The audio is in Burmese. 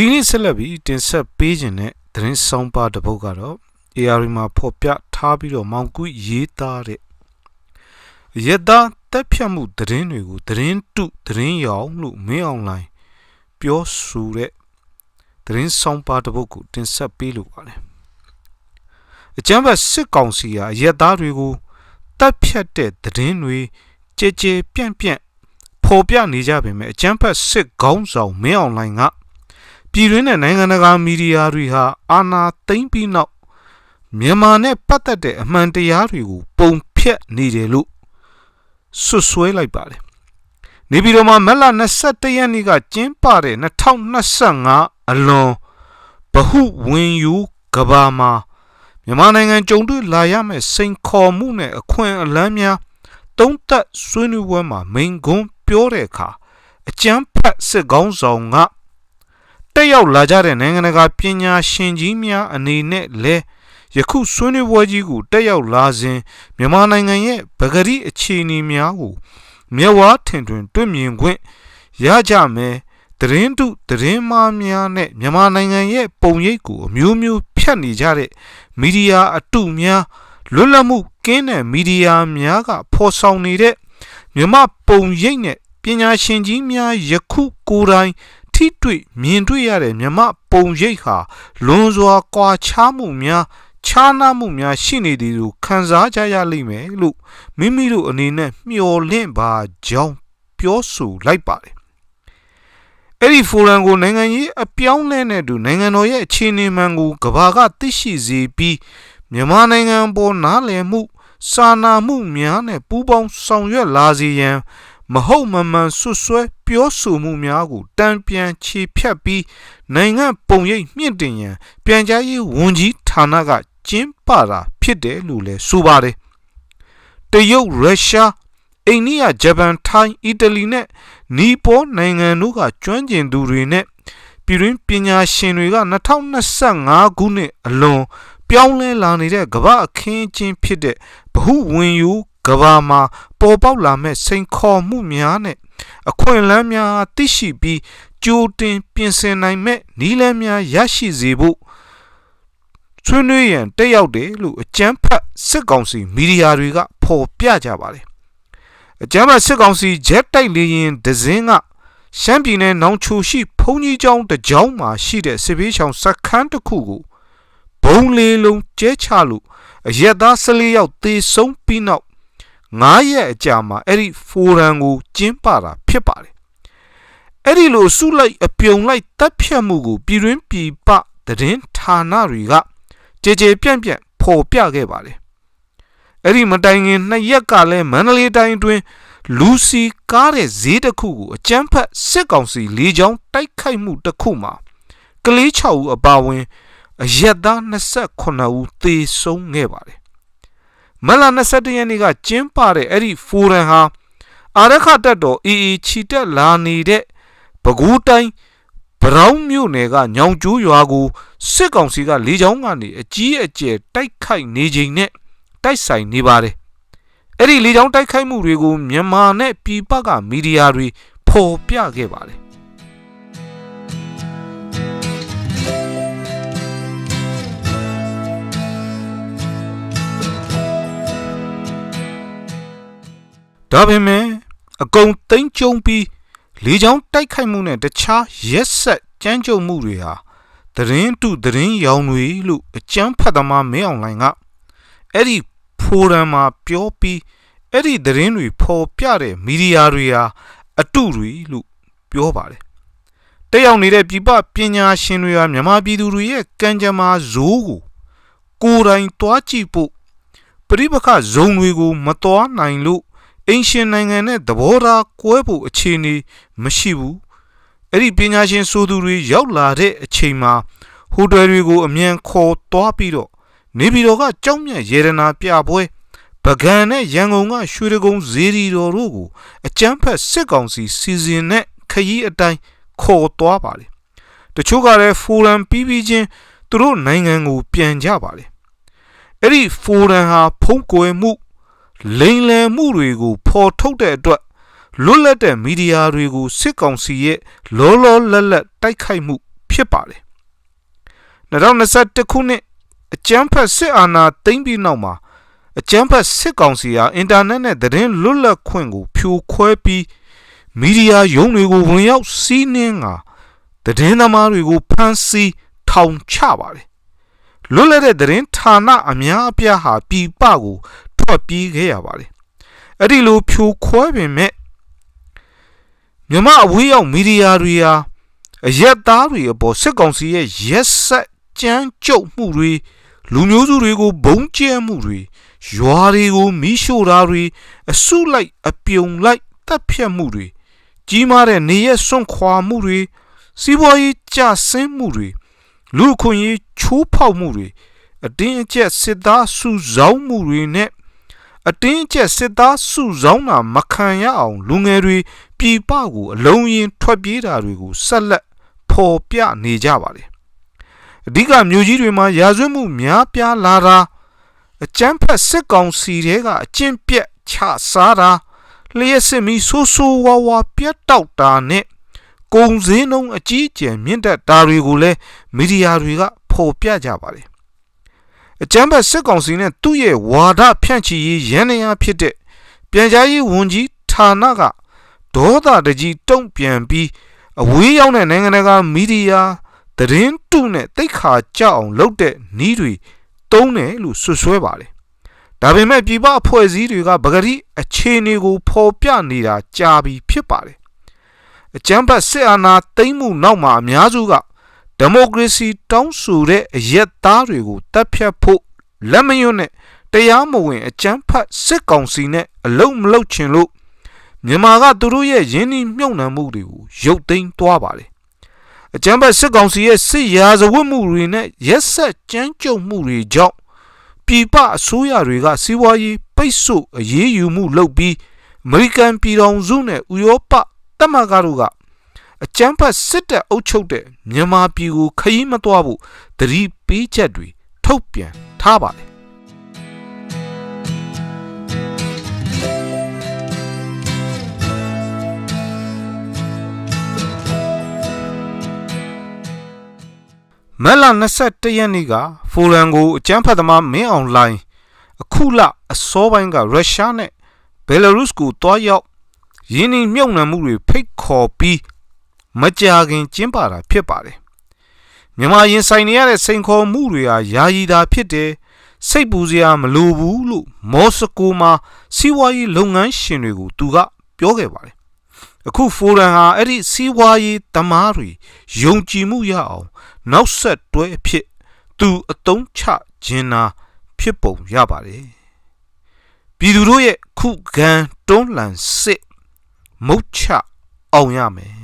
ဒီနေ့ဆက်လက်ပြီးတင်ဆက်ပေးခြင်းတဲ့သတင်းဆောင်ပါတစ်ပုဒ်ကတော့ AR မှာဖော်ပြထားပြီးတော့မောင်ကူရေးသားတဲ့ရတတက်ဖြတ်မှုသတင်းတွေကိုသတင်းတုသတင်းရောင်လို့မင်းအွန်လိုင်းပြောဆိုတဲ့သတင်းဆောင်ပါတစ်ပုဒ်ကိုတင်ဆက်ပေးလိုပါတယ်အကြမ်းဖက်စစ်ကောင်စီဟာရတတွေကိုတက်ဖြတ်တဲ့သတင်းတွေကြဲကြဲပြန့်ပြန့်ဖော်ပြနေကြပေမဲ့အကြမ်းဖက်စစ်ခေါင်းဆောင်မင်းအွန်လိုင်းက ပြည်တွင်းနဲ့နိုင်ငံတကာမီဒီယာတွေဟာအာဏာသိမ်းပြီးနောက်မြန်မာနဲ့ပတ်သက်တဲ့အမှန်တရားတွေကိုပုံဖြတ်နေတယ်လို့ဆွဆွဲလိုက်ပါတယ်။နေပြည်တော်မှာမက်လ21ရက်နေ့ကကျင်းပတဲ့2025အလွန်ဗဟုဝင်ယူကဘာမှာမြန်မာနိုင်ငံကြုံတွေ့လာရမယ့်စိန်ခေါ်မှုနဲ့အခွင့်အလမ်းများတုံးသက်ဆွေးနွေးပွဲမှာမိန်ကွန်းပြောတဲ့အခါအကျန်းဖတ်စစ်ကောင်းဆောင်က တက်ရောက်လာကြတဲ့နိုင်ငံတကာပညာရှင်ကြီးများအနေနဲ့လည်းယခုဆွေးနွေးပွဲကြီးကိုတက်ရောက်လာစဉ်မြန်မာနိုင်ငံရဲ့ဗဂရိအခြေအနေများကိုမျက်ဝါးထင်ထွင်တွေ့မြင်ခွင့်ရကြမယ်သတင်းတုသတင်းမှားများနဲ့မြန်မာနိုင်ငံရဲ့ပုံရိပ်ကိုအမျိုးမျိုးဖြတ်နေကြတဲ့မီဒီယာအတုများလွတ်လပ်မှုကင်းတဲ့မီဒီယာများကဖော်ဆောင်နေတဲ့မြမပုံရိပ်နဲ့ပညာရှင်ကြီးများယခုကိုယ်တိုင် ထိတွေ့မြင်တွေ့ရတဲ့မြမပုံရိပ်ဟာလွန်စွာကွာခြားမှုများခြားနားမှုများရှိနေသည်ကိုခံစားကြရလိမ့်မယ်လို့မိမိတို့အနေနဲ့မျှော်လင့်ပါကြောင်းပြောဆိုလိုက်ပါတယ်အဲ့ဒီဖိုရမ်ကိုနိုင်ငံရေးအပြောင်းလဲနဲ့တူနိုင်ငံတော်ရဲ့အခြေအနေမှန်ကိုကဘာကသိရှိစေပြီးမြန်မာနိုင်ငံပေါ်နားလည်မှုစာနာမှုများနဲ့ပူးပေါင်းဆောင်ရွက်လာစေရန် မဟုတ်မမှန်ဆွဆွဲပြောဆိုမှုများကိုတံပြန်ခြေဖြတ်ပြီးနိုင်ငံပုံရိပ်မြင့်တင်ရန်ပြန်ကြားရေးဝန်ကြီးဌာနကကျင်းပတာဖြစ်တယ်လို့လည်းဆိုပါတယ်။တရုတ်ရုရှားအိန္ဒိယဂျပန်ထိုင်းအီတလီနဲ့နီပေါနိုင်ငံတို့ကကျွမ်းကျင်သူတွေနဲ့ပြည်တွင်းပညာရှင်တွေက2025ခုနှစ်အလွန်ပြောင်းလဲလာနေတဲ့ကမ္ဘာအခင်းအကျင်းဖြစ်တဲ့ဘဟုဝင်ယူ ကဘာမှာပေါ်ပေါက်လာမဲ့စိန်ခေါ်မှုများနဲ့အခွင့်အလမ်းများသိရှိပြီးကြိုတင်ပြင်ဆင်နိုင်မဲ့နည်းလမ်းများရရှိစေဖို့ဆွေးနွေးရန်တက်ရောက်တယ်လို့အကြမ်းဖက်စစ်ကောင်စီမီဒီယာတွေကဖော်ပြကြပါတယ်အကြမ်းဖက်စစ်ကောင်စီဂျက်တိုက်လေရင်ဒဇင်းကရှမ်းပြည်နယ်နောင်ချိုရှိဖုန်ကြီးကျောင်းတကြောင်းမှာရှိတဲ့စစ်ဘေးရှောင်စခန်းတစ်ခုကိုဘုံလေးလုံးကျဲချလို့အရက်သား14ယောက်သေဆုံးပြီးနောက် 9ရက်အကြာမှာအဲ့ဒီဖိုရမ်ကိုကျင်းပတာဖြစ်ပါတယ်အဲ့ဒီလိုစုလိုက်အပြုံလိုက်တပ်ဖြတ်မှုကိုပြည်တွင်းပြည်ပသတင်းဌာနတွေကကြေကြေပြန့်ပြန့်ဖော်ပြခဲ့ပါတယ်အဲ့ဒီမတိုင်ခင်နှစ်ရက်ကလည်းမန္တလေးတိုင်းအတွင်းလူစီကားတဲ့ဈေးတစ်ခုကိုအကြမ်းဖက်စစ်ကောင်စီလေးချောင်းတိုက်ခိုက်မှုတစ်ခုမှာကလေး6ဦးအပါအဝင် အရက်သား28ဦးသေဆုံးခဲ့ပါတယ် မလ22ရက်နေ့ကကျင်းပတဲ့အဲ့ဒီဖိုရမ်ဟာအာရခတက်တော်အေအေချီတက်လာနေတဲ့ပဲခူးတိုင်းဗရောင်းမြို့နယ်ကညောင်ကျိုးရွာကိုစစ်ကောင်စီကလေကြောင်းကနေအကြီးအကျယ်တိုက်ခိုက်နေချိန်နဲ့တိုက်ဆိုင်နေပါတယ်အဲ့ဒီလေကြောင်းတိုက်ခိုက်မှုတွေကိုမြန်မာနဲ့ပြည်ပကမီဒီယာတွေဖော်ပြခဲ့ပါတယ် ဒါပေမဲ့အကုန်သိမ့်ကျုံပြီးလေချောင်းတိုက်ခိုက်မှုနဲ့တခြားရက်ဆက်ကြမ်းကြုတ်မှုတွေဟာသတင်းတုသတင်းရောင်တွေလို့အကျန်းဖတ်သမားမင်းအောင်လိုင်ကအဲ့ဒီဖိုရမ်မှာပြောပြီးအဲ့ဒီသတင်းတွေဖော်ပြတဲ့မီဒီယာတွေဟာအတုတွေလို့ပြောပါတယ်တက်ရောက်နေတဲ့ပြည်ပပညာရှင်တွေဟာမြန်မာပြည်သူတွေရဲ့ကံကြမ္မာဇိုးကိုကိုယ်တိုင်တွားကြည့်ဖို့ပြိပခဇုံတွေကို မတော်နိုင်လို့ အင်ရှင်နိုင်ငံနဲ့သဘောထားကွဲဖို့အခြေအနေမရှိဘူးအဲ့ဒီပညာရှင်ဆိုသူတွေရောက်လာတဲ့အချိန်မှာဟိုတယ်တွေကိုအမြန်ခေါ်သွားပြီးတော့နေပြည်တော်ကကြောက်မြတ်ရေရနာပြပွဲပကံနဲ့ရန်ကုန်ကရွှေတကုန်းဇေဒီတော်တို့ကိုအကျန်းဖက်စစ်ကောင်စီစီစဉ်နဲ့ခရီးအတိုင်းခေါ်သွားပါတယ်တချို့ကလည်းဖိုရမ်ပြီးပြီးချင်းသူတို့နိုင်ငံကိုပြန်ကြပါတယ်အဲ့ဒီဖိုရမ်ဟာဖုံးကွယ်မှု လိန်လယ်မှုတွေကိုဖော်ထုတ်တဲ့အတွက်လွတ်လပ်တဲ့မီဒီယာတွေကိုစစ်ကောင်စီရဲ့လောလောလတ်လတ်တိုက်ခိုက်မှုဖြစ်ပါတယ်2021ခုနှစ်အကြမ်းဖက်စစ်အာဏာသိမ်းပြီးနောက်မှာအကြမ်းဖက်စစ်ကောင်စီဟာအင်တာနက်နဲ့သတင်းလွတ်လပ်ခွင့်ကိုဖြိုခွဲပြီးမီဒီယာရုံးတွေကိုဝင်ရောက်စီးနင်းကသတင်းသမားတွေကိုဖမ်းဆီးထောင်ချပါတယ်လွတ်လပ်တဲ့သတင်းဌာနအများအပြားဟာပြည်ပကို ထွက်ပြေးခဲ့ရပါတယ်အဲ့ဒီလိုဖြိုခွဲပင်မဲ့မြမအဝေးရောက်မီဒီယာတွေဟာအရက်သားတွေအပေါ်စစ်ကောင်စီရဲ့ရက်ဆက်ကြမ်းကြုတ်မှုတွေလူမျိုးစုတွေကိုဘုံကျဲမှုတွေရွာတွေကိုမီးရှို့တာတွေအစုလိုက်အပြုံလိုက်တပ်ဖြတ်မှုတွေကြီးမားတဲ့နေရစွန့်ခွာမှုတွေစီးပွားရေးကျဆင်းမှုတွေလူအခွင့်အရေးချိုးဖောက်မှုတွေအတင်းအကျပ်စစ်သားစုဆောင်းမှုတွေနဲ့ အတင်းအကျပ်စစ်သားစုဆောင်းတာမခံရအောင်လူငယ်တွေပြည်ပကိုအလုံးရင်ထွက်ပြေးတာတွေကိုဆက်လက်ဖော်ပြနေကြပါတယ်အဓိကမြို့ကြီးတွေမှာရာဇဝတ်မှုများပြားလာတာအကျန်းဖက်စစ်ကောင်စီတွေကအကျင့်ပြက်ချစားတာလျှက်စစ်မီဆိုးဆိုးဝါးဝါပြတ်တောက်တာနဲ့ကုံစင်းနှုံးအကြီးအကျယ်မြင့်တက်တာတွေကိုလည်းမီဒီယာတွေကဖော်ပြကြပါတယ် အကျန်းဖက်စစ်ကောင်စီနဲ့သူ့ရဲ့ဝါဒဖြန့်ချီရေးရန်နေရဖြစ်တဲ့ပြန်ကြားရေးဝန်ကြီးဌာနကဒေါသတကြီးတုံ့ပြန်ပြီးအဝေးရောက်တဲ့နိုင်ငံတကာမီဒီယာသတင်းတုနဲ့တိတ်ခါကြောက်အောင်လုပ်တဲ့နီးတွေတုံးတယ်လို့ဆွဆွဲပါတယ်ဒါပေမဲ့ပြည်ပအဖွဲ့အစည်းတွေကပဂရိအခြေအနေကိုဖော်ပြနေတာကြာပြီဖြစ်ပါတယ်အကြမ်းဖက်စစ်အာဏာသိမ်းမှုနောက်မှာအများစုက ဒီမိုကရေစီတောင်းဆိုတဲ့အရက်သားတွေကိုတပ်ဖြတ်ဖို့လက်မရွံ့နဲ့တရားမဝင်အကြမ်းဖက်စစ်ကောင်စီနဲ့အလုံးမလုံးချင်လို့မြန်မာကသူတို့ရဲ့ယင်းနှိမြုံနှံမှုတွေကိုရုပ်သိမ်းသွားပါတယ်အကြမ်းဖက်စစ်ကောင်စီရဲ့စစ်ရာဇဝတ်မှုတွေနဲ့ရက်ဆက်ကြမ်းကြုတ်မှုတွေကြောင့်ပြည်ပအစိုးရတွေကစီးပွားရေးပိတ်ဆို့အရေးယူမှုလုပ်ပြီးအမေရိကန်ပြည်ထောင်စုနဲ့ဥရောပသမဂ္ဂတို့က အကြမ်းဖက်စစ်တပ်အုပ်ချုပ်တဲ့မြန်မာပြည်ကိုခရီးမသွားဖို့တတိပေးချက်တွေထုတ်ပြန်ထားပါတယ်မက်လာ21ရက်နေ့ကဖိုလန်ကိုအကြမ်းဖက်သမားမင်းအောင်လိုင်းအခုလအစောပိုင်းကရုရှားနဲ့ဘယ်လာရုစ်ကိုတွားရောက်ယင်းနှမြုပ်နှံမှုတွေဖိတ်ခေါ်ပြီး မကြာခင်ကျင်းပတာဖြစ်ပါတယ်မြန်မာရင်ဆိုင်နေရတဲ့စိန်ခေါ်မှုတွေဟာယာယီတာဖြစ်တယ်စိတ်ပူစရာမလိုဘူးလို့မော်စကိုမှာစီးပွားရေးလုပ်ငန်းရှင်တွေကိုသူကပြောခဲ့ပါတယ်အခုဖိုရန်ဟာအဲ့ဒီစီးပွားရေးသမားတွေယုံကြည်မှုရအောင်နောက်ဆက်တွဲအဖြစ်သူအတုံးချခြင်းနာဖြစ်ပုံရပါတယ်ပြည်သူတို့ရဲ့ခုခံတွန်းလှန်စစ်မုတ်ချအောင်ရမယ်